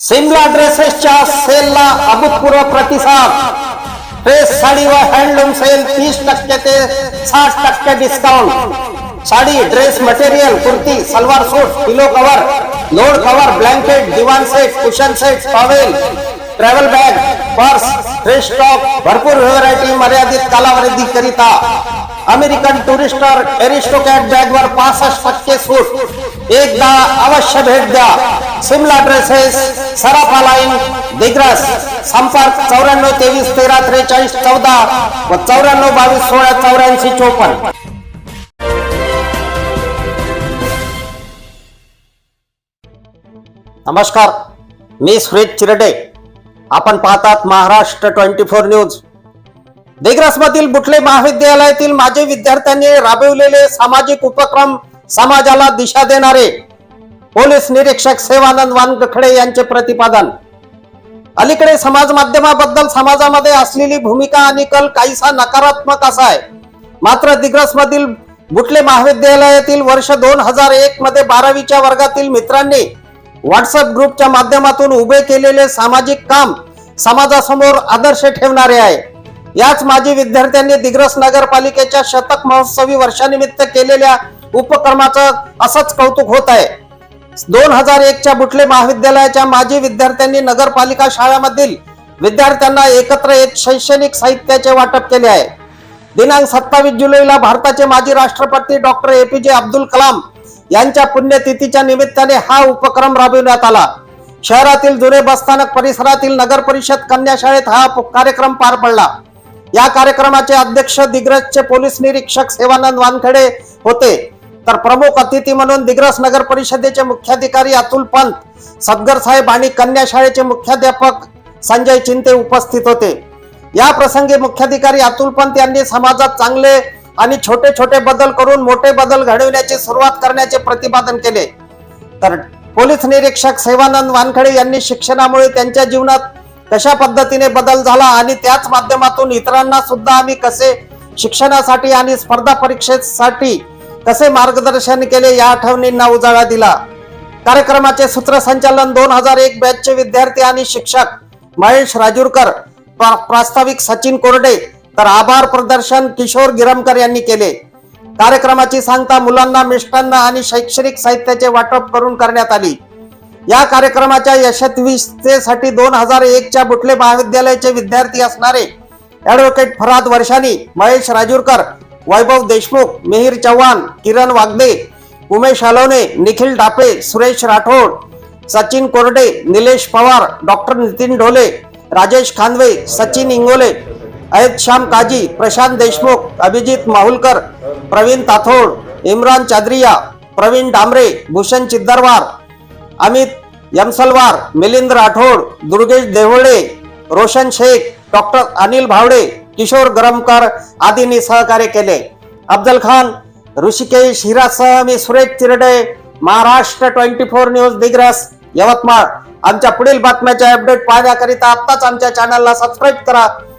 सिमला ड्रेसेसच्या सेलला अभूतपूर्व प्रतिसाद. ड्रेस साडी व हँडलूम सेल तीस टक्के ते साठ टक्के discount sari dress material kurti salwar suit pillow cover load cover blanket divan set cushion set towel travel bag purse fresh stock भरपूर व्हरायटी मर्यादित कालावधी करिता अमेरिकन टुरिस्टर एरिस्टोकॅट बॅग वर पासष्ट टक्के सूट. एकदा अवश्य भेट द्या. सिमला ड्रेसेस सराफा लाईन दिग्रस संपर्क चौऱ्याण्णव तेवीस तेरा त्रेचाळीस चौदा व चौऱ्याण्णव बावीस सोळा चौऱ्याऐंशी चोपन्न. नमस्कार. मी सुरेश चिरडे. आपण पाहतात महाराष्ट्र ट्वेंटी फोर न्यूज. दिग्रसमधील बुटले महाविद्यालयातील माजी विद्यार्थ्यांनी राबविलेले सामाजिक उपक्रम समाजाला दिशा देणारे. पोलीस निरीक्षक सेवानंद वानगखडे यांचे प्रतिपादन. अलीकडे समाज माध्यमाबद्दल समाजामध्ये असलेली भूमिका आणि कल काहीसा नकारात्मक असा आहे. मात्र दिग्रसमधील बुटले महाविद्यालयातील वर्ष दोन हजार एक मध्ये बारावीच्या वर्गातील मित्रांनी व्हॉट्सअप ग्रुपच्या माध्यमातून उभे केलेले सामाजिक काम समाजासमोर आदर्श ठेवणारे आहे. याच माजी विद्यार्थ्यांनी दिग्रस नगरपालिकेच्या शतक महोत्सवी वर्षानिमित्त केलेल्या उपक्रमाचं असंच कौतुक होत आहे. दोन हजार एकच्या बुटले महाविद्यालयाच्या माजी विद्यार्थ्यांनी नगरपालिका शाळांमधील विद्यार्थ्यांना एकत्र येत शैक्षणिक साहित्याचे वाटप केले आहे. दिनांक सत्तावीस जुलैला भारताचे माजी राष्ट्रपती डॉक्टर ए पी जे अब्दुल कलाम यांच्या पुण्यतिथीच्या निमित्ताने हा उपक्रम राबविण्यात आला. शहरातील जुने बसस्थानक परिसरातील नगर परिषद कन्या शाळेत हा कार्यक्रम पार पडला. या कार्यक्रमाचे अध्यक्ष दिग्रजचे पोलीस निरीक्षक सेवानंद वानखेडे होते. तर प्रमुख अतिथी म्हणून दिग्रस नगर परिषदेचे मुख्याधिकारी अतुल पंत सदगर साहेब आणि कन्या शाळेचे मुख्याध्यापक संजय चिंते उपस्थित होते. या प्रसंगी मुख्याधिकारी अतुल पंत यांनी समाजात चांगले आणि छोटे छोटे बदल करून मोठे बदल घडविण्याची सुरुवात करण्याचे प्रतिपादन केले. तर पोलीस निरीक्षक सेवानंद वानखडे यांनी शिक्षणामुळे त्यांच्या जीवनात कशा पद्धतीने बदल झाला आणि त्याच माध्यमातून इतरांना सुद्धा आम्ही कसे शिक्षणासाठी आणि स्पर्धा परीक्षेसाठी कसे मार्गदर्शन केले या आठवणींना उजाळा दिला. कार्यक्रमाचे सूत्रसंचालन दोन हजार एक बॅचचे विद्यार्थी आणि शिक्षक महेश राजूरकर प्रा- प्रास्ताविक सचिन कोरडे तर आभार प्रदर्शन किशोर गिरमकर यांनी केले. कार्यक्रमाची सांगता मुलांना मिष्टांना आणि शैक्षणिक साहित्याचे वाटप करून करण्यात आली. या कार्यक्रमाच्या यशस्वीतेसाठी दोन हजार एकच्या बुटले महाविद्यालयाचे विद्यार्थी असणारे advocate Farad Varshani Mahesh Rajurkar Vaibhav Deshmukh Mihir Chavan Kiran Wagde Umesh Alwane Nikhil Dape Suresh Rathod Sachin Korde Nilesh Pawar doctor Nitin Dhole Rajesh Khanwe Sachin Ingole Ayat Shyam Kazi Prashant Deshmukh Abhijit Mahulkar Pravin Tathod Imran Chadariya Pravin Dambre Bhushan Chiddarwar Amit Yamsalwar Milind Rathod Durgesh Devle Roshan Shaikh doctor Anil Bhavde Kishor Garamkar आदींनी सहकार्य केले. अफजल खान ऋषिकेश हिरासह मी Suresh Chirde Maharashtra twenty four news Digras Yavatmal. आमच्या पुढील बातम्याच्या update पाहण्याकरिता आत्ताच आमच्या चॅनलला सबस्क्राईब करा.